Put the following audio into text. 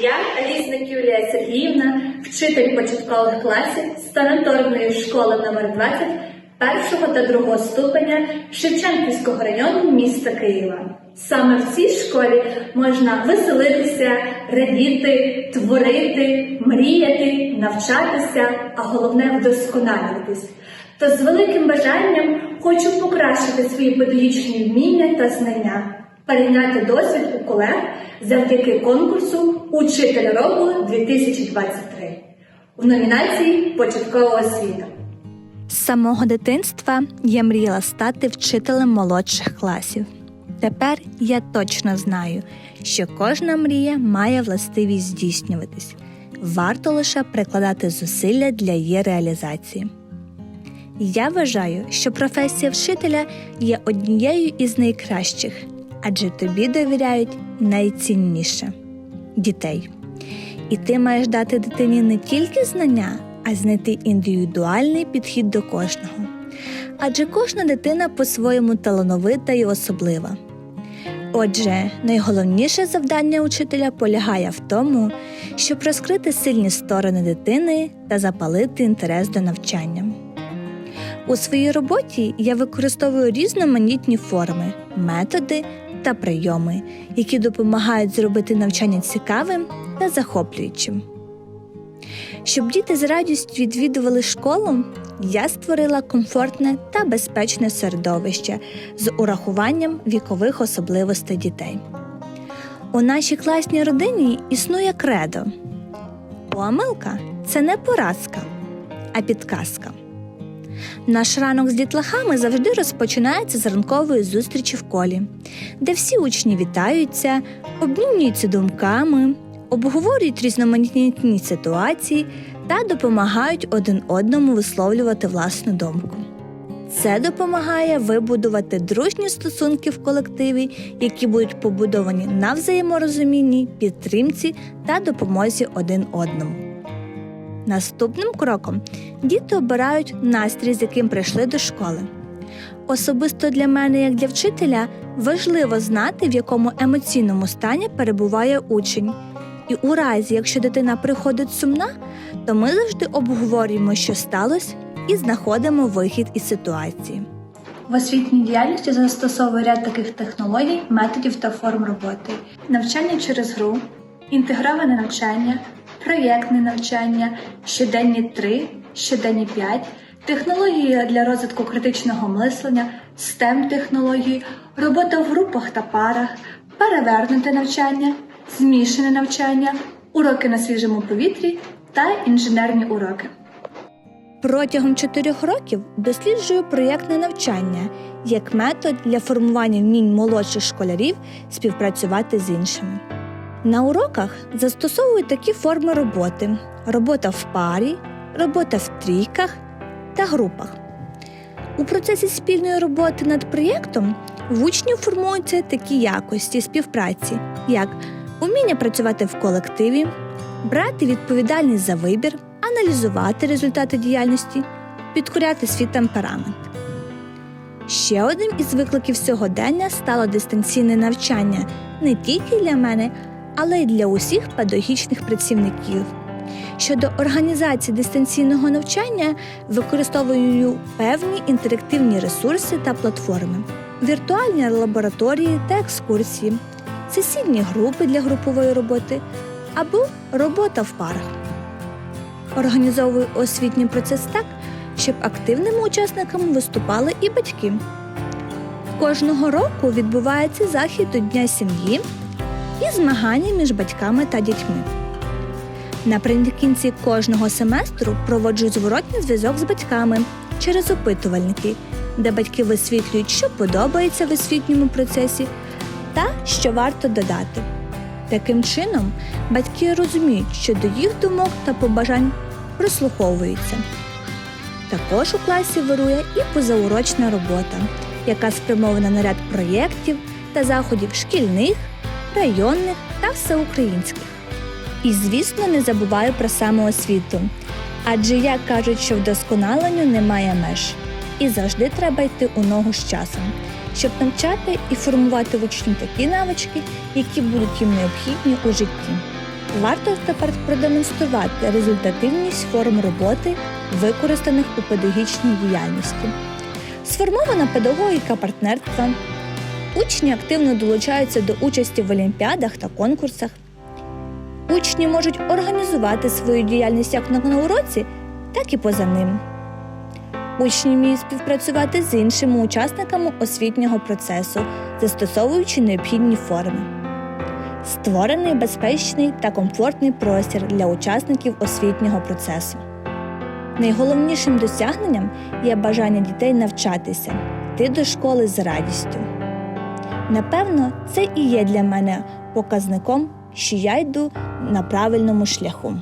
Я Алісник Юлія Сергіївна, вчитель початкових класів санаторної школи номер 20 першого та другого ступеня Шевченківського району міста Києва. Саме в цій школі можна веселитися, радіти, творити, мріяти, навчатися, а головне вдосконалюватись. То з великим бажанням хочу покращити свої педагогічні вміння та знання, перейняти досвід у колег завдяки конкурсу Учитель року 2023 в номінації Початкова освіта. З самого дитинства я мріяла стати вчителем молодших класів. Тепер я точно знаю, що кожна мрія має властивість здійснюватись. Варто лише прикладати зусилля для її реалізації. Я вважаю, що професія вчителя є однією із найкращих, адже тобі довіряють найцінніше дітей. І ти маєш дати дитині не тільки знання, а знайти індивідуальний підхід до кожного. Адже кожна дитина по-своєму талановита і особлива. Отже, найголовніше завдання учителя полягає в тому, щоб розкрити сильні сторони дитини та запалити інтерес до навчання. У своїй роботі я використовую різноманітні форми, методи та прийоми, які допомагають зробити навчання цікавим та захоплюючим. Щоб діти з радістю відвідували школу, я створила комфортне та безпечне середовище з урахуванням вікових особливостей дітей. У нашій класній родині існує кредо. Помилка це не поразка, а підказка. Наш ранок з дітлахами завжди розпочинається з ранкової зустрічі в колі, де всі учні вітаються, обмінюються думками, обговорюють різноманітні ситуації та допомагають один одному висловлювати власну думку. Це допомагає вибудувати дружні стосунки в колективі, які будуть побудовані на взаєморозумінні, підтримці та допомозі один одному. Наступним кроком діти обирають настрій, з яким прийшли до школи. Особисто для мене, як для вчителя, важливо знати, в якому емоційному стані перебуває учень. І у разі, якщо дитина приходить сумна, то ми завжди обговорюємо, що сталося, і знаходимо вихід із ситуації. В освітній діяльності застосовую ряд таких технологій, методів та форм роботи: навчання через гру, інтегроване навчання, проєктне навчання, щоденні 3, щоденні 5, технології для розвитку критичного мислення, STEM технології, робота в групах та парах, перевернуте навчання, змішане навчання, уроки на свіжому повітрі та інженерні уроки. Протягом чотирьох років досліджую проєктне навчання як метод для формування вмінь молодших школярів співпрацювати з іншими. На уроках застосовую такі форми роботи: робота в парі, робота в трійках та групах. У процесі спільної роботи над проєктом в учнів формуються такі якості співпраці, як уміння працювати в колективі, брати відповідальність за вибір, аналізувати результати діяльності, підкоряти свій темперамент. Ще одним із викликів сьогодення стало дистанційне навчання не тільки для мене, але й для усіх педагогічних працівників. Щодо організації дистанційного навчання використовую певні інтерактивні ресурси та платформи, віртуальні лабораторії та екскурсії, сесійні групи для групової роботи або робота в парах. Організовую освітній процес так, щоб активними учасниками виступали і батьки. Кожного року відбувається захід до Дня сім'ї і змагання між батьками та дітьми. Наприкінці кожного семестру проводжу зворотній зв'язок з батьками через опитувальники, де батьки висвітлюють, що подобається в освітньому процесі та що варто додати. Таким чином, батьки розуміють, що до їх думок та побажань прислуховуються. Також у класі вирує і позаурочна робота, яка спрямована на ряд проєктів та заходів шкільних, районних та всеукраїнських. І, звісно, не забуваю про самоосвіту. Адже як кажуть, що вдосконаленню немає меж, і завжди треба йти у ногу з часом, щоб навчати і формувати в учнів такі навички, які будуть їм необхідні у житті. Варто тепер продемонструвати результативність форм роботи, використаних у педагогічній діяльності. Сформована педагогіка партнерства. Учні активно долучаються до участі в олімпіадах та конкурсах. Учні можуть організувати свою діяльність як на уроці, так і поза ним. Учні вміють співпрацювати з іншими учасниками освітнього процесу, застосовуючи необхідні форми. Створений безпечний та комфортний простір для учасників освітнього процесу. Найголовнішим досягненням є бажання дітей навчатися, йти до школи з радістю. Напевно, це і є для мене показником, що я йду на правильному шляху.